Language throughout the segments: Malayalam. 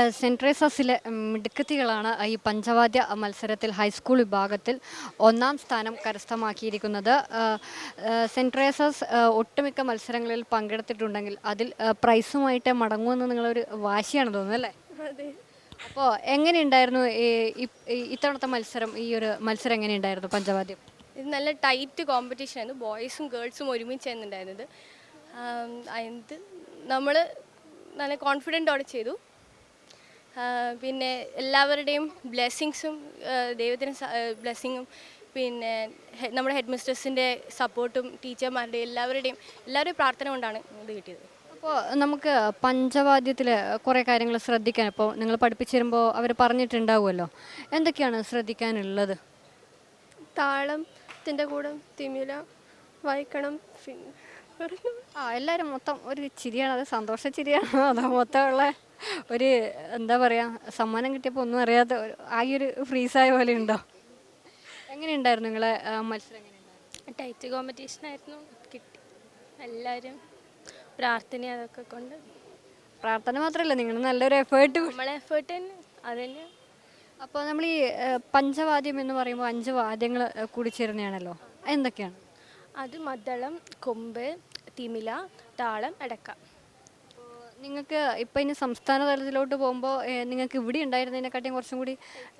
ഏഹ്, സെന്റ് ട്രേസസിലെ മിടുക്കത്തികളാണ് ഈ പഞ്ചവാദ്യ മത്സരത്തിൽ ഹൈസ്കൂൾ വിഭാഗത്തിൽ ഒന്നാം സ്ഥാനം കരസ്ഥമാക്കിയിരിക്കുന്നത്. സെന്റ് റേസസ് ട്രേസസ് ഒട്ടുമിക്ക മത്സരങ്ങളിൽ പങ്കെടുത്തിട്ടുണ്ടെങ്കിൽ അതിൽ പ്രൈസുമായിട്ട് മടങ്ങുമെന്ന് നിങ്ങളൊരു വാശിയാണ് തോന്നുന്നത് അല്ലേ? അപ്പോൾ എങ്ങനെയുണ്ടായിരുന്നു ഇത്തവണത്തെ മത്സരം ഈ ഒരു മത്സരം എങ്ങനെയുണ്ടായിരുന്നു പഞ്ചവാദ്യം? ഇത് നല്ല ടൈറ്റ് കോമ്പറ്റീഷൻ ആയിരുന്നു. ബോയ്സും ഗേൾസും ഒരുമിച്ചായിരുന്നു ഉണ്ടായിരുന്നത്. ആം, നമ്മൾ നല്ല കോൺഫിഡന്റോടെ ചെയ്തു. പിന്നെ എല്ലാവരുടെയും ബ്ലെസ്സിങ്സും ദൈവത്തിന് ബ്ലെസ്സിങ്ങും പിന്നെ നമ്മുടെ ഹെഡ് മിസ്ട്രസിന്റെ സപ്പോർട്ടും ടീച്ചർമാരുടെയും എല്ലാവരുടെയും എല്ലാവരുടെയും പ്രാർത്ഥന കൊണ്ടാണ് ഇത് കിട്ടിയത്. അപ്പോൾ നമുക്ക് പഞ്ചവാദ്യത്തിൽ കുറേ കാര്യങ്ങൾ ശ്രദ്ധിക്കാൻ ഇപ്പോൾ നിങ്ങൾ പഠിപ്പിച്ചു തരുമ്പോൾ അവർ പറഞ്ഞിട്ടുണ്ടാവുമല്ലോ. എന്തൊക്കെയാണ് ശ്രദ്ധിക്കാനുള്ളത്? താളത്തിന്റെ കൂടെ തിമില വായിക്കണം പിന്നെ ആ എല്ലാവരും മൊത്തം ഒരു ചിരിയാണ് അത് സന്തോഷ ചിരിയാണോ. അതോ മൊത്തമുള്ള ഒരു എന്താ പറയാ സമ്മാനം കിട്ടിയപ്പോൾ ഒന്നും അറിയാത്ത ഒരു- ആകെ ഒരു ഫ്രീസായ പോലെ ഉണ്ടോ? എങ്ങനെയുണ്ടായിരുന്നു നിങ്ങളെ ആ, മത്സരം എങ്ങനെയുണ്ടായിരുന്നു? ടൈറ്റ് കോമ്പറ്റീഷൻ ആയിരുന്നു. കിട്ടി. എല്ലാവരും പ്രാർത്ഥന അതൊക്കെ കൊണ്ട്. പ്രാർത്ഥന മാത്രമല്ല നിങ്ങൾ നല്ലൊരു എഫേർട്ട് നമ്മളെ എഫേർട്ട് തന്നെ. അത് അപ്പോൾ നമ്മൾ ഈ ആ, പഞ്ചവാദ്യം എന്ന് പറയുമ്പോൾ അഞ്ച് വാദ്യങ്ങൾ കൂടി ചേരുന്നതാണല്ലോ. എന്തൊക്കെയാണ് അത് മദ്ദളം കൊമ്പ് തിമില താളം അടക്ക. നിങ്ങൾക്ക് ഇപ്പം ഇനി സംസ്ഥാന തലത്തിലോട്ട് പോകുമ്പോൾ നിങ്ങൾക്ക് ഇവിടെ ഉണ്ടായിരുന്നതിനെക്കാട്ടിയും കുറച്ചും കൂടി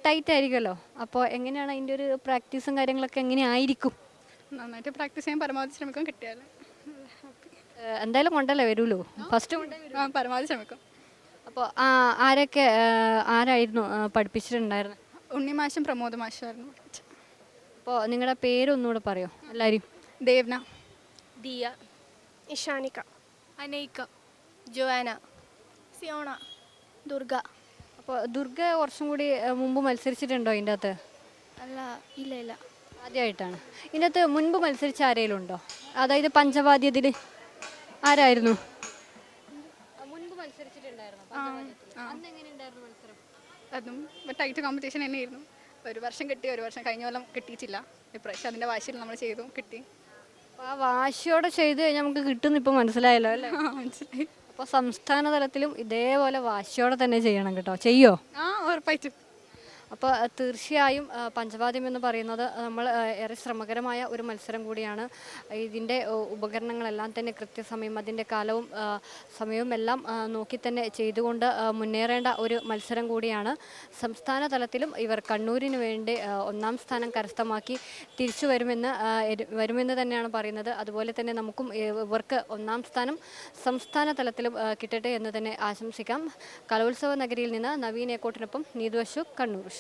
ടൈറ്റ് ആയിരിക്കുമല്ലോ. അപ്പോൾ എങ്ങനെയാണ് അതിന്റെ ഒരു പ്രാക്ടീസും കാര്യങ്ങളൊക്കെ എങ്ങനെ ആയിരിക്കും? നന്നായിട്ട് പ്രാക്ടീസ് ചെയ്യാൻ പരമാവധി ശ്രമിക്കും കിട്ടിയാൽ എന്തായാലും കൊണ്ടല്ലേ വരുമല്ലോ ഫസ്റ്റ് കൊണ്ടേ വരൂ. പരമാവധി ശ്രമിക്കും. അപ്പോൾ ആരൊക്കെ ആരായിരുന്നു പഠിപ്പിച്ചിട്ടുണ്ടായിരുന്നത് ഉണ്ണിമാഷും പ്രമോദ് മാഷുമായിരുന്നു അപ്പോൾ നിങ്ങളുടെ പേരൊന്നുകൂടെ പറയോ എല്ലാവരും? Devna. Diya Ishanika Anaika Joanna Siona Durga. അപ്പോൾ ദുർഗ കുറച്ചും കൂടി മുമ്പ് മത്സരിച്ചിട്ടുണ്ടോ ഇതിന്റെ അകത്ത് അല്ല ഇല്ല ഇല്ല. ആദ്യമായിട്ടാണ് ഇതിന്റെ അകത്ത് മുൻപ് മത്സരിച്ച ആരെങ്കിലും ഉണ്ടോ അതായത് പഞ്ചവാദ്യത്തിൽ ആരായിരുന്നു? മുൻപ് മത്സരിച്ചിട്ടുണ്ടായിരുന്നു അതും ടൈറ്റ് കോമ്പറ്റീഷൻ തന്നെയായിരുന്നു. ഒരു വർഷം കിട്ടി ഒരു വർഷം കഴിഞ്ഞ കൊല്ലം കിട്ടിയിട്ടില്ല. ഇപ്രാവശ്യം അതിന്റെ വാശിയിൽ നമ്മൾ ചെയ്തു കിട്ടി. ആ വാശിയോടെ ചെയ്ത് കഴിഞ്ഞാൽ നമുക്ക് കിട്ടുമെന്ന് ഇപ്പം മനസ്സിലായല്ലോ അല്ലേ? മനസ്സിലായി. അപ്പോൾ സംസ്ഥാന തലത്തിലും ഇതേപോലെ വാശിയോടെ തന്നെ ചെയ്യണം കേട്ടോ. ചെയ്യോ? ആ ഉറപ്പായിട്ടും. അപ്പോൾ തീർച്ചയായും പഞ്ചവാദ്യം എന്ന് പറയുന്നത് നമ്മൾ ഏറെ ശ്രമകരമായ ഒരു മത്സരം കൂടിയാണ്. ഇതിന്റെ ഉപകരണങ്ങളെല്ലാം തന്നെ കൃത്യസമയം അതിന്റെ കാലവും സമയവും എല്ലാം നോക്കി തന്നെ ചെയ്തുകൊണ്ട് മുന്നേറേണ്ട ഒരു മത്സരം കൂടിയാണ്. സംസ്ഥാന തലത്തിലും ഇവർ കണ്ണൂരിന് വേണ്ടി ഒന്നാം സ്ഥാനം കരസ്ഥമാക്കി തിരിച്ചു വരുമെന്ന് വരുമെന്ന് തന്നെയാണ് പറയുന്നത്. അതുപോലെ തന്നെ നമുക്കും ഇവർക്ക് ഒന്നാം സ്ഥാനം സംസ്ഥാന തലത്തിലും കിട്ടട്ടെ എന്ന് തന്നെ ആശംസിക്കാം. കലോത്സവ നഗരിയിൽ നിന്ന് നവീൻ ഏക്കോട്ടിനൊപ്പം നീതു അശോക് കണ്ണൂർ.